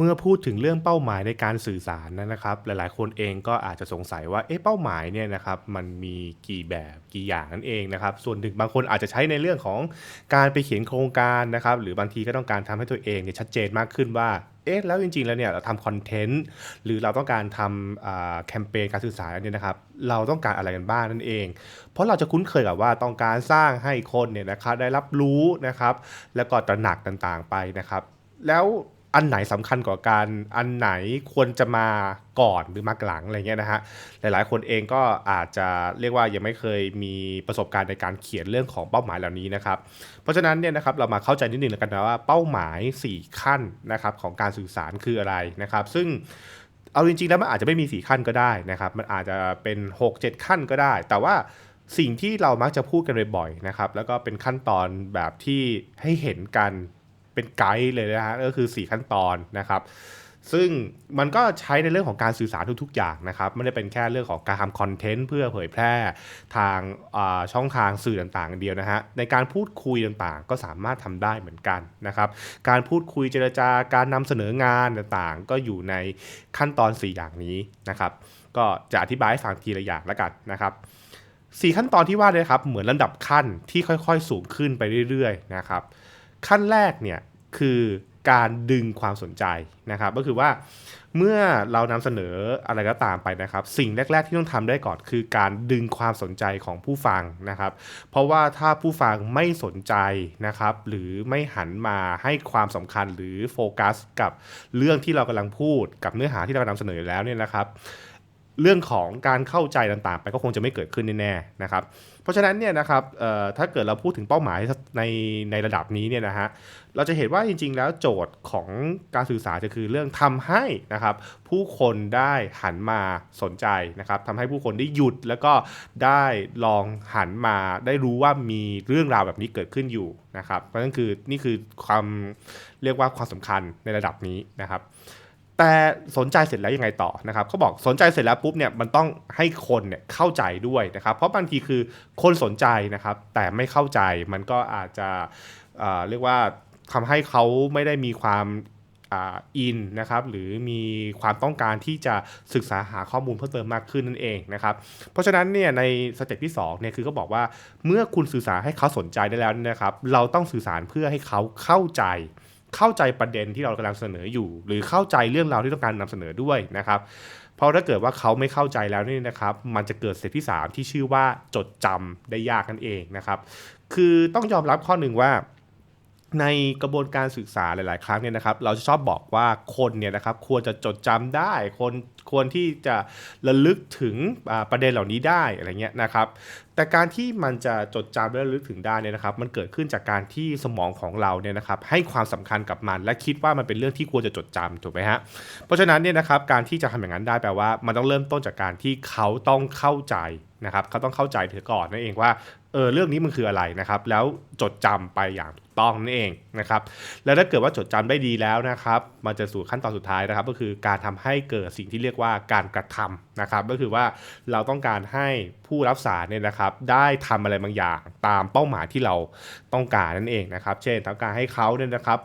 เมื่อพูดถึงเรื่องเป้าหมายในการสื่อสารนะครับ หลายๆ คนเองก็อาจจะสงสัยว่าเอ๊ะเป้าหมายเนี่ยนะครับมันมีกี่แบบกี่อย่างนั่นเองนะครับ ส่วนหนึ่งบางคนอาจจะใช้ในเรื่องของการไปเขียนโครงการนะครับ หรือบางทีก็ต้องการทำให้ตัวเองเนี่ยชัดเจนมากขึ้นว่าเอ๊ะแล้วจริงๆแล้วเนี่ยเราทำคอนเทนต์หรือเราต้องการทำแคมเปญการสื่อสารเนี่ยนะครับเราต้องการอะไรกันบ้างนั่นเอง เพราะเราจะคุ้นเคยกับว่าต้องการสร้างให้คนเนี่ยนะครับได้รับรู้นะครับ แล้วก็ตระหนักต่างๆไปนะครับ แล้ว อันไหนสำคัญกว่ากันอันไหนควรจะมาก่อนหรือมาหลังอะไรเงี้ยนะฮะหลายๆ คนเองก็อาจจะเรียกว่ายังไม่เคยมีประสบการณ์ในการเขียนเรื่องของเป้าหมายเหล่านี้นะครับเพราะฉะนั้นเนี่ยนะครับเรามาเข้าใจนิดนึงแล้วกันนะว่าเป้าหมาย 4 ขั้นนะครับของการสื่อสารคืออะไรนะครับ ซึ่งเอาจริงๆแล้วมันอาจจะไม่มี 4 ขั้นก็ได้นะครับ มันอาจจะเป็น 6-7 ขั้นก็ได้ แต่ว่าสิ่งที่เรามักจะพูดกันบ่อยๆนะครับแล้วก็เป็นขั้นตอนแบบที่ให้เห็นกัน เป็นไกด์เลยนะฮะก็คือ 4 ขั้นตอนนะครับ ซึ่งมันก็ใช้ในเรื่องของการสื่อสารทุกๆ อย่างนะครับไม่ได้เป็นแค่เรื่องของการทำคอนเทนต์เพื่อเผยแพร่ทางาช่องทางสื่อต่างๆ เดียวนะฮะในการพูดคุยต่างๆ ก็สามารถทำได้เหมือนกันนะครับการพูดคุยเจรจาการนำเสนองานต่างๆ ก็อยู่ในขั้นตอน 4 อย่างนี้นะครับ ก็จะอธิบายให้ฟังทีละอย่างแล้วกันนะครับสี่ขั้นตอนที่ว่าเลยครับเหมือนลำดับขั้นที่ค่อยๆ สูงขึ้นไปเรื่อยๆนะครับขั้นแรกเนี่ย คือการดึงความสนใจนะครับ ก็คือว่าเมื่อเรานำเสนออะไรก็ตามไปนะครับ สิ่งแรก ๆ ที่ต้องทำได้ก่อนคือการดึงความสนใจของผู้ฟังนะครับ เพราะว่าถ้าผู้ฟังไม่สนใจนะครับ หรือไม่หันมาให้ความสำคัญหรือโฟกัส กับเรื่องที่เรากำลังพูด กับเนื้อหาที่เรานำเสนอแล้วเนี่ยนะครับ เรื่องของการเข้าใจต่างๆ ไปก็คงจะไม่เกิดขึ้นแน่ๆนะครับ เพราะฉะนั้นเนี่ยนะครับถ้าเกิดเราพูดถึงเป้าหมายในในระดับนี้เนี่ยนะฮะเราจะเห็นว่าจริง ๆ แล้วโจทย์ของการสื่อสารจะคือเรื่องทำให้นะครับ ผู้คนได้หันมาสนใจนะครับทำให้ผู้คนได้หยุดแล้วก็ได้ลองหันมาได้รู้ว่ามีเรื่องราวแบบนี้เกิดขึ้นอยู่นะครับเพราะฉะนั้นคือนี่คือความเรียกว่าความสำคัญในระดับนี้นะครับ แต่สนใจเสร็จแล้วยังไงต่อนะครับเขาบอกสนใจเสร็จแล้วปุ๊บเนี่ยมันต้องให้คนเนี่ยเข้าใจด้วยนะครับ เพราะบางทีคือคนสนใจนะครับ แต่ไม่เข้าใจมันก็อาจจะเเรียกว่าทำให้เขาไม่ได้มีความอินนะครับหรือมีความต้องการที่จะศึกษาหาข้อมูลเพิ่มเติมมากขึ้นนั่นเองนะครับเพราะฉะนั้นเนี่ยในสเต็ปที่2เนี่ยคือก็บอกว่าเมื่อคุณสื่อสารให้เขาสนใจได้แล้วนะครับ เราต้องสื่อสารเพื่อให้เขาเข้าใจ เข้าใจประเด็นที่เรากำลังเสนออยู่ หรือเข้าใจเรื่องราวที่ต้องการนำเสนอด้วยนะครับเพราะถ้าเกิดว่าเขาไม่เข้าใจแล้วนี่นะครับ มันจะเกิดเสร็จที่ 3 ที่ชื่อว่าจดจำได้ยากนั่นเองนะครับ คือต้องยอมรับข้อหนึ่งว่าในกระบวนการศึกษาหลาย ๆ ครั้งเนี่ยนะครับ เราจะชอบบอกว่าคนเนี่ยนะครับควรจะจดจำได้ คน ควรที่จะระลึกถึงประเด็นเหล่านี้ได้อะไรเงี้ยนะครับ แต่การที่มันจะจดจำและระลึกถึงได้เนี่ยนะครับ มันเกิดขึ้นจากการที่สมองของเราเนี่ยนะครับให้ความสำคัญกับมัน และคิดว่ามันเป็นเรื่องที่ควรจะจดจำถูกไหมฮะเพราะฉะนั้นเนี่ยนะครับการที่จะทำอย่างนั้นได้แปลว่ามันต้องเริ่มต้นจากการที่เขาต้องเข้าใจนะครับเขาต้องเข้าใจเถอก่อนนั่นเองว่าเออเรื่องนี้มันคืออะไรนะครับ แล้วจดจำไปอย่างถูกต้องนั่นเองนะครับ แล้วถ้าเกิดว่าจดจำได้ดีแล้วนะครับ มันจะสู่ขั้นตอนสุดท้ายนะครับ ก็คือการทำให้เกิดสิ่งที่เรียกว่าการกระทำนะครับ ก็คือว่าเราต้องการให้ผู้รับสารเนี่ยนะครับ ได้ทำอะไรบางอย่างตามเป้าหมายที่เราต้องการนั่นเองนะครับ เช่นต้องการให้เขาเนี่ยนะครับ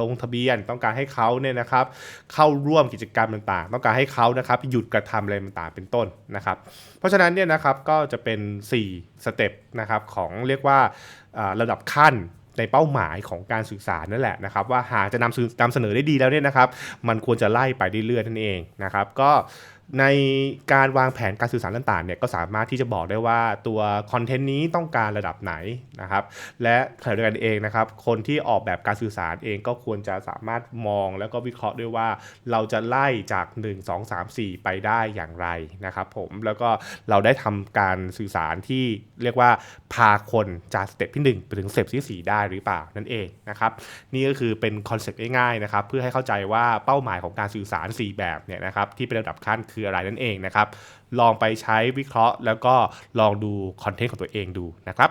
ลงทะเบียนต้องการให้เขาเนี่ยนะครับ เข้าร่วมกิจกรรมต่างๆ ต้องการให้เขานะครับ หยุดกระทำอะไรต่างๆเป็นต้นนะครับ เพราะฉะนั้นเนี่ยนะครับก็จะเป็น 4 สเต็ปนะครับของเรียกว่าระดับขั้น ในเป้าหมายของการสื่อสารนั่นแหละนะครับว่าหากจะนำนำเสนอได้ดีแล้วเนี่ยนะครับ มันควรจะไล่ไปเรื่อยๆนั่นเองนะครับ ก็ ในการวางแผนการสื่อสารต่างๆเนี่ยก็สามารถที่จะบอกได้ว่าตัวคอนเทนต์นี้ต้องการระดับไหนนะครับ และขณะเดียวกันเองนะครับ คนที่ออกแบบการสื่อสารเองก็ควรจะสามารถมองแล้วก็วิเคราะห์ด้วยว่าเราจะไล่จาก 1 2 3 4 ไปได้อย่างไรนะครับผมแล้วก็เราได้ทำการสื่อสารที่เรียกว่าพาคนจากสเต็ปที่ 1 ไปถึงสเต็ปที่4ได้หรือเปล่านั่นเองนะครับ นี่ก็คือเป็นคอนเซ็ปต์ง่ายๆนะครับเพื่อให้เข้าใจว่าเป้าหมายของการสื่อสาร 4 แบบเนี่ยนะครับที่เป็นระดับขั้นคืออะไรนั่นเองนะครับ ลองไปใช้วิเคราะห์ แล้วก็ลองดูคอนเทนต์ของตัวเองดูนะครับ